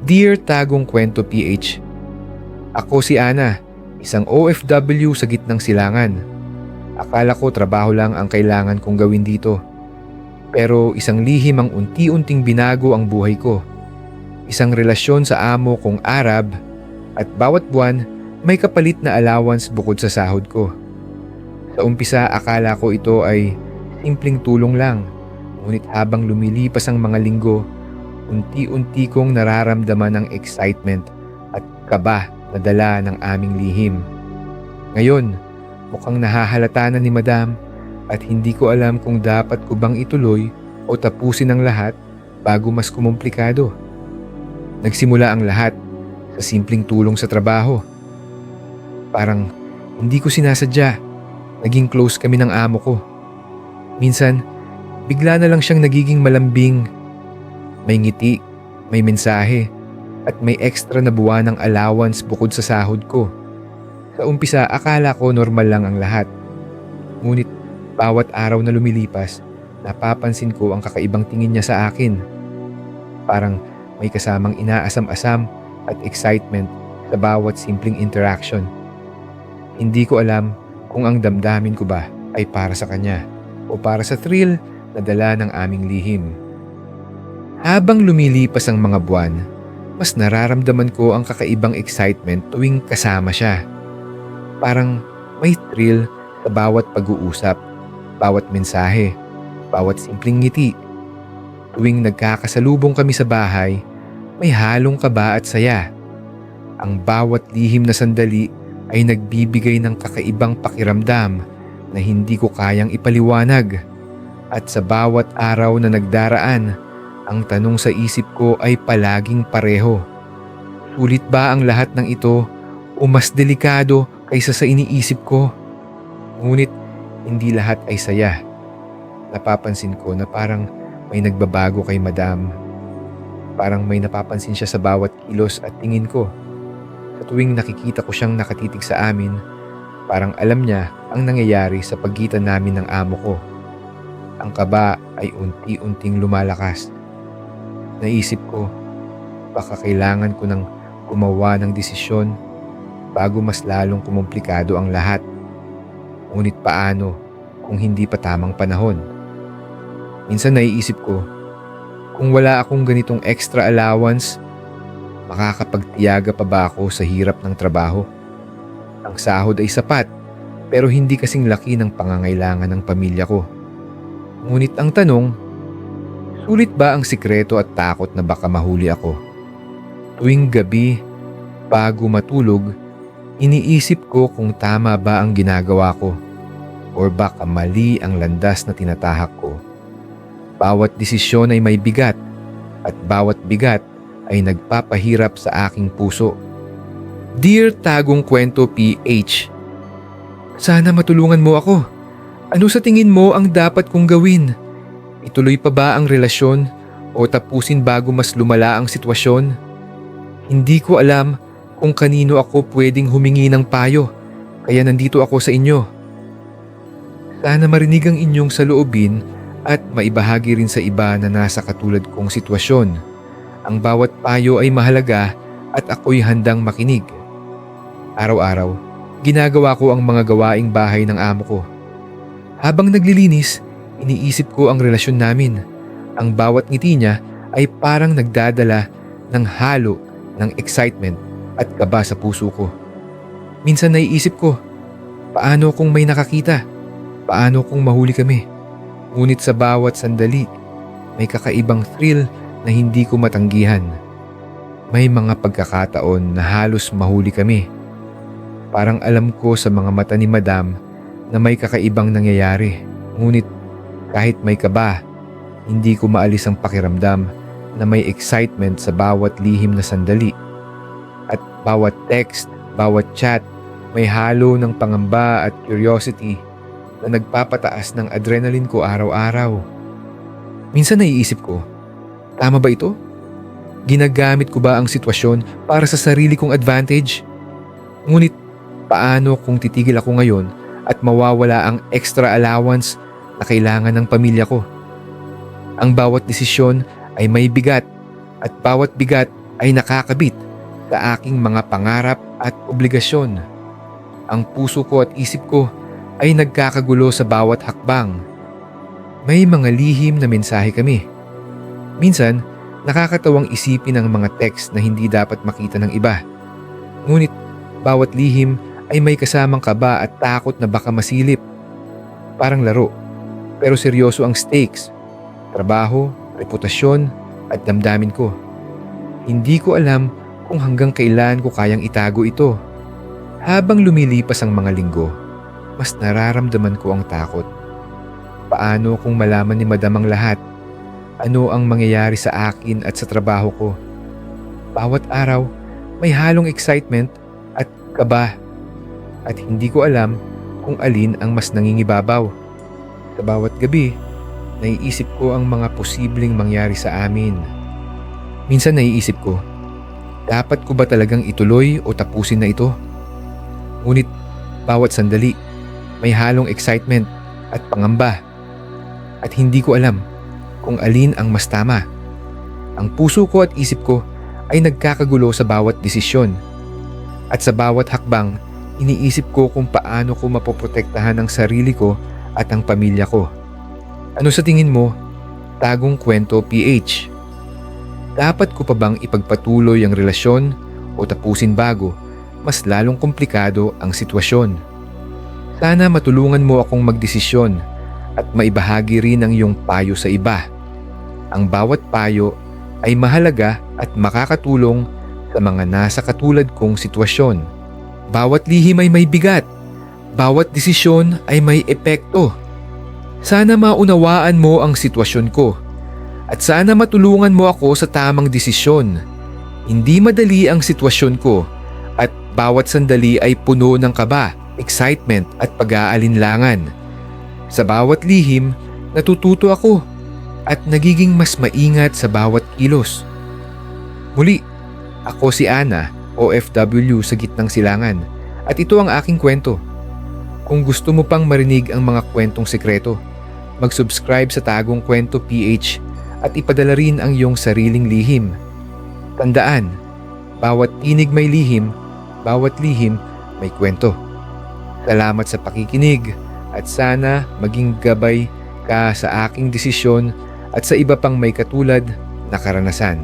Dear Tagong Kwento PH Ako si Ana, isang OFW sa gitnang silangan. Akala ko trabaho lang ang kailangan kong gawin dito. Pero isang lihim ang unti-unting binago ang buhay ko. Isang relasyon sa amo kong Arab at bawat buwan may kapalit na allowance bukod sa sahod ko. Sa umpisa akala ko ito ay simpleng tulong lang. Ngunit habang lumilipas ang mga linggo, unti-unti kong nararamdaman ang excitement at kaba na dala ng aming lihim. Ngayon, mukhang nahahalata na ni Madam at hindi ko alam kung dapat ko bang ituloy o tapusin ang lahat bago mas kumumplikado. Nagsimula ang lahat sa simpleng tulong sa trabaho. Parang hindi ko sinasadya. Naging close kami ng amo ko. Minsan, bigla na lang siyang nagiging malambing. May ngiti, may mensahe, at may extra na buwan ng allowance bukod sa sahod ko. Sa umpisa, akala ko normal lang ang lahat. Ngunit bawat araw na lumilipas, napapansin ko ang kakaibang tingin niya sa akin. Parang may kasamang inaasam-asam at excitement sa bawat simpleng interaction. Hindi ko alam kung ang damdamin ko ba ay para sa kanya o para sa thrill na dala ng aming lihim. Habang lumilipas ang mga buwan, mas nararamdaman ko ang kakaibang excitement tuwing kasama siya. Parang may thrill sa bawat pag-uusap, bawat mensahe, bawat simpleng ngiti. Tuwing nagkakasalubong kami sa bahay, may halong kaba at saya. Ang bawat lihim na sandali ay nagbibigay ng kakaibang pakiramdam na hindi ko kayang ipaliwanag. At sa bawat araw na nagdaraan, ang tanong sa isip ko ay palaging pareho. Sulit ba ang lahat ng ito o mas delikado kaysa sa iniisip ko? Ngunit hindi lahat ay saya. Napapansin ko na parang may nagbabago kay madam. Parang may napapansin siya sa bawat kilos at tingin ko. Sa tuwing nakikita ko siyang nakatitig sa amin, parang alam niya ang nangyayari sa pagitan namin ng amo ko. Ang kaba ay unti-unting lumalakas. Naisip ko, baka kailangan ko ng gumawa ng desisyon bago mas lalong kumumplikado ang lahat. Ngunit paano kung hindi pa tamang panahon? Minsan naiisip ko, kung wala akong ganitong extra allowance, makakapagtiyaga pa ba ako sa hirap ng trabaho? Ang sahod ay sapat, pero hindi kasing laki ng pangangailangan ng pamilya ko. Ngunit ang tanong, sulit ba ang sikreto at takot na baka mahuli ako? Tuwing gabi, bago matulog, iniisip ko kung tama ba ang ginagawa ko or baka mali ang landas na tinatahak ko. Bawat desisyon ay may bigat at bawat bigat ay nagpapahirap sa aking puso. Dear Tagong Kwento PH, Sana matulungan mo ako. Ano sa tingin mo ang dapat kong gawin? Ituloy pa ba ang relasyon o tapusin bago mas lumala ang sitwasyon? Hindi ko alam kung kanino ako pwedeng humingi ng payo kaya nandito ako sa inyo. Sana marinig ang inyong saloobin at maibahagi rin sa iba na nasa katulad kong sitwasyon. Ang bawat payo ay mahalaga at ako'y handang makinig. Araw-araw, ginagawa ko ang mga gawaing bahay ng amo ko. Habang naglilinis, iniisip ko ang relasyon namin. Ang bawat ngiti niya ay parang nagdadala ng halo ng excitement at kaba sa puso ko. Minsan naiisip ko, paano kung may nakakita? Paano kung mahuli kami? Ngunit sa bawat sandali, may kakaibang thrill na hindi ko matanggihan. May mga pagkakataon na halos mahuli kami. Parang alam ko sa mga mata ni Madam na may kakaibang nangyayari. Ngunit kahit may kaba, hindi ko maalis ang pakiramdam na may excitement sa bawat lihim na sandali. At bawat text, bawat chat, may halo ng pangamba at curiosity na nagpapataas ng adrenaline ko araw-araw. Minsan naiisip ko, tama ba ito? Ginagamit ko ba ang sitwasyon para sa sarili kong advantage? Ngunit paano kung titigil ako ngayon at mawawala ang extra allowance na kailangan ng pamilya ko? Ang bawat desisyon ay may bigat at bawat bigat ay nakakabit sa aking mga pangarap at obligasyon. Ang puso ko at isip ko ay nagkakagulo sa bawat hakbang. May mga lihim na mensahe kami. Minsan, nakakatawang isipin ang mga text na hindi dapat makita ng iba. Ngunit, bawat lihim ay may kasamang kaba at takot na baka masilip. Parang laro, pero seryoso ang stakes. Trabaho, reputasyon, at damdamin ko. Hindi ko alam kung hanggang kailan ko kayang itago ito. Habang lumilipas ang mga linggo, mas nararamdaman ko ang takot. Paano kung malaman ni Madam ang lahat? Ano ang mangyayari sa akin at sa trabaho ko? Bawat araw, may halong excitement at kaba. At hindi ko alam kung alin ang mas nangingibabaw. Sa bawat gabi, naiisip ko ang mga posibleng mangyari sa amin. Minsan naiisip ko, dapat ko ba talagang ituloy o tapusin na ito? Ngunit bawat sandali, may halong excitement at pangamba. At hindi ko alam kung alin ang mas tama. Ang puso ko at isip ko ay nagkakagulo sa bawat desisyon. At sa bawat hakbang, iniisip ko kung paano ko mapoprotektahan ang sarili ko at ang pamilya ko. Ano sa tingin mo? Tagong kwento PH. Dapat ko pa bang ipagpatuloy ang relasyon o tapusin bago mas lalong komplikado ang sitwasyon? Sana matulungan mo akong magdesisyon at maibahagi rin ang iyong payo sa iba. Ang bawat payo ay mahalaga at makakatulong sa mga nasa katulad kong sitwasyon. Bawat lihim ay may bigat. Bawat desisyon ay may epekto. Sana maunawaan mo ang sitwasyon ko at sana matulungan mo ako sa tamang desisyon. Hindi madali ang sitwasyon ko at bawat sandali ay puno ng kaba, excitement at pag-aalinlangan. Sa bawat lihim, natututo ako at nagiging mas maingat sa bawat kilos. Muli, ako si Ana, OFW sa gitnang silangan at ito ang aking kwento. Kung gusto mo pang marinig ang mga kwentong sekreto, mag-subscribe sa Tagong Kwento PH at ipadala rin ang iyong sariling lihim. Tandaan, bawat tinig may lihim, bawat lihim may kwento. Salamat sa pakikinig at sana maging gabay ka sa aking desisyon at sa iba pang may katulad na karanasan.